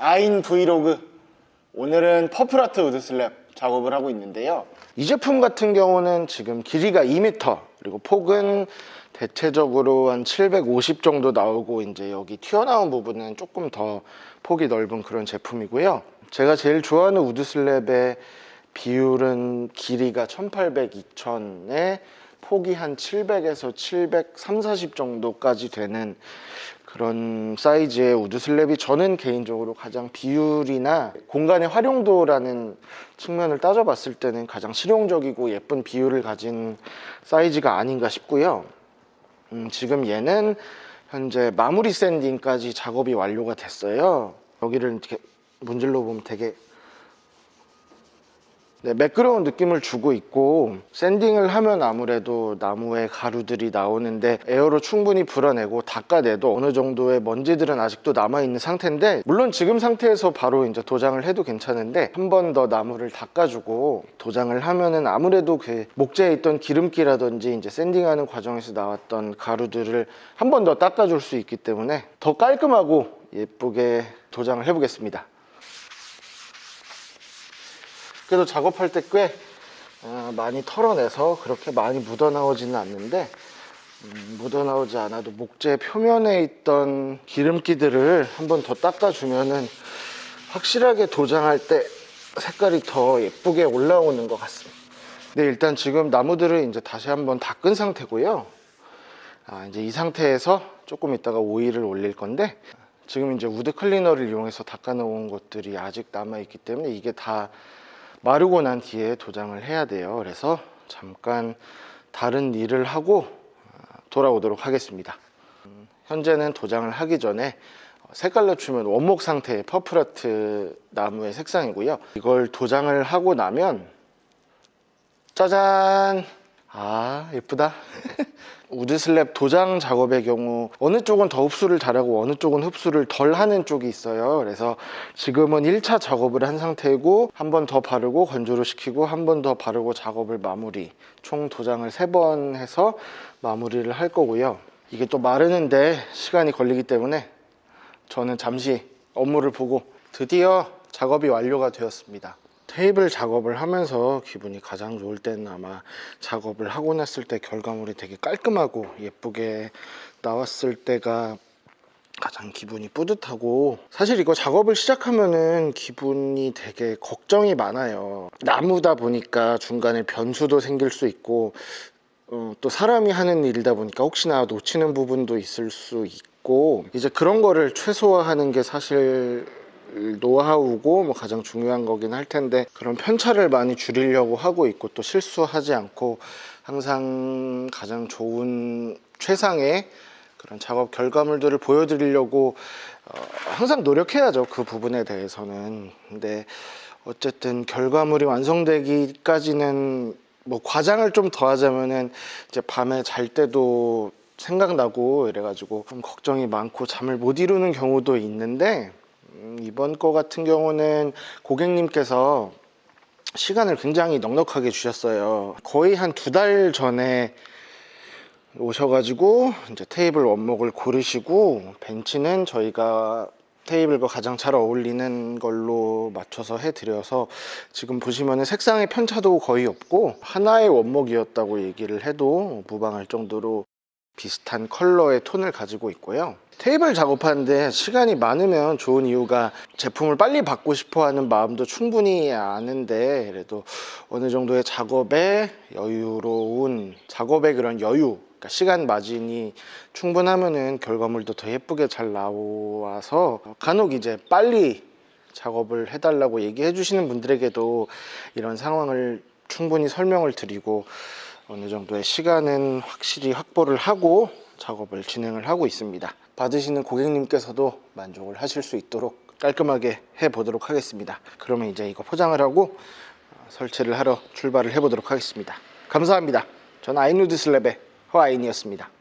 아인 브이로그. 오늘은 퍼플아트 우드 슬랩 작업을 하고 있는데요. 이 제품 같은 경우는 지금 길이가 2m 그리고 폭은 대체적으로 한 750 정도 나오고 이제 여기 튀어나온 부분은 조금 더 폭이 넓은 그런 제품이고요. 제가 제일 좋아하는 우드 슬랩의 비율은 길이가 1800, 2000에 폭이 한 700에서 700, 3, 40 정도까지 되는 그런 사이즈의 우드 슬랩이 저는 개인적으로 가장 비율이나 공간의 활용도라는 측면을 따져봤을 때는 가장 실용적이고 예쁜 비율을 가진 사이즈가 아닌가 싶고요. 음, 지금 얘는 현재 마무리 샌딩까지 작업이 완료가 됐어요. 여기를 이렇게 문질러 보면 되게 네, 매끄러운 느낌을 주고 있고 샌딩을 하면 아무래도 나무에 가루들이 나오는데 에어로 충분히 불어내고 닦아내도 어느 정도의 먼지들은 아직도 남아있는 상태인데 물론 지금 상태에서 바로 이제 도장을 해도 괜찮은데 한 번 더 나무를 닦아주고 도장을 하면은 아무래도 그 목재에 있던 기름기라든지 이제 샌딩하는 과정에서 나왔던 가루들을 한 번 더 닦아줄 수 있기 때문에 더 깔끔하고 예쁘게 도장을 해보겠습니다. 그래도 작업할 때꽤 어, 많이 털어내서 그렇게 많이 묻어나오지는 않는데 음, 묻어나오지 않아도 목재 표면에 있던 기름기들을 한 번 더 닦아주면은 확실하게 도장할 때 색깔이 더 예쁘게 올라오는 것 같습니다. 네, 일단 지금 나무들을 이제 다시 한번 닦은 상태고요. 아, 이제 이 상태에서 조금 있다가 오일을 올릴 건데 지금 이제 우드 클리너를 이용해서 닦아놓은 것들이 아직 남아있기 때문에 이게 다 마르고 난 뒤에 도장을 해야 돼요. 그래서 잠깐 다른 일을 하고 아, 돌아오도록 하겠습니다. 음, 현재는 도장을 하기 전에 색깔 낮추면 원목 상태의 퍼플아트 나무의 색상이고요. 이걸 도장을 하고 나면 짜잔! 아, 예쁘다. 우드 슬랩 도장 작업의 경우 어느 쪽은 더 흡수를 잘하고 어느 쪽은 흡수를 덜 하는 쪽이 있어요. 그래서 지금은 1차 작업을 한 상태고 한 번 더 바르고 건조를 시키고 한 번 더 바르고 작업을 마무리. 총 도장을 세번 해서 마무리를 할 거고요. 이게 또 마르는데 시간이 걸리기 때문에 저는 잠시 업무를 보고 드디어 작업이 완료가 되었습니다. 테이블 작업을 하면서 기분이 가장 좋을 때는 아마 작업을 하고 났을 때 결과물이 되게 깔끔하고 예쁘게 나왔을 때가 가장 기분이 뿌듯하고 사실 이거 작업을 시작하면은 기분이 되게 걱정이 많아요. 나무다 보니까 중간에 변수도 생길 수 있고 어, 또 사람이 하는 일이다 보니까 혹시나 놓치는 부분도 있을 수 있고 이제 그런 거를 최소화하는 게 사실 노하우고 뭐 가장 중요한 거긴 할 텐데 그런 편차를 많이 줄이려고 하고 있고 또 실수하지 않고 항상 가장 좋은 최상의 그런 작업 결과물들을 보여드리려고 어, 항상 노력해야죠 그 부분에 대해서는. 근데 어쨌든 결과물이 완성되기까지는 뭐 과장을 좀 더하자면은 이제 밤에 잘 때도 생각나고 이래가지고 좀 걱정이 많고 잠을 못 이루는 경우도 있는데 음, 이번 거 같은 경우는 고객님께서 시간을 굉장히 넉넉하게 주셨어요. 거의 한 두 달 전에 오셔가지고 이제 테이블 원목을 고르시고 벤치는 저희가 테이블과 가장 잘 어울리는 걸로 맞춰서 해드려서 지금 보시면은 색상의 편차도 거의 없고 하나의 원목이었다고 얘기를 해도 무방할 정도로 비슷한 컬러의 톤을 가지고 있고요. 테이블 작업하는데 시간이 많으면 좋은 이유가 제품을 빨리 받고 싶어 하는 마음도 충분히 아는데 그래도 어느 정도의 작업에 여유로운 작업의 그런 여유 그러니까 시간 마진이 충분하면은 결과물도 더 예쁘게 잘 나와서 간혹 이제 빨리 작업을 해달라고 얘기해 주시는 분들에게도 이런 상황을 충분히 설명을 드리고 어느 정도의 시간은 확실히 확보를 하고 작업을 진행을 하고 있습니다. 받으시는 고객님께서도 만족을 하실 수 있도록 깔끔하게 해 보도록 하겠습니다. 그러면 이제 이거 포장을 하고 어, 설치를 하러 출발을 해 보도록 하겠습니다. 감사합니다. 저는 아이누드 슬랩의 허아인이었습니다.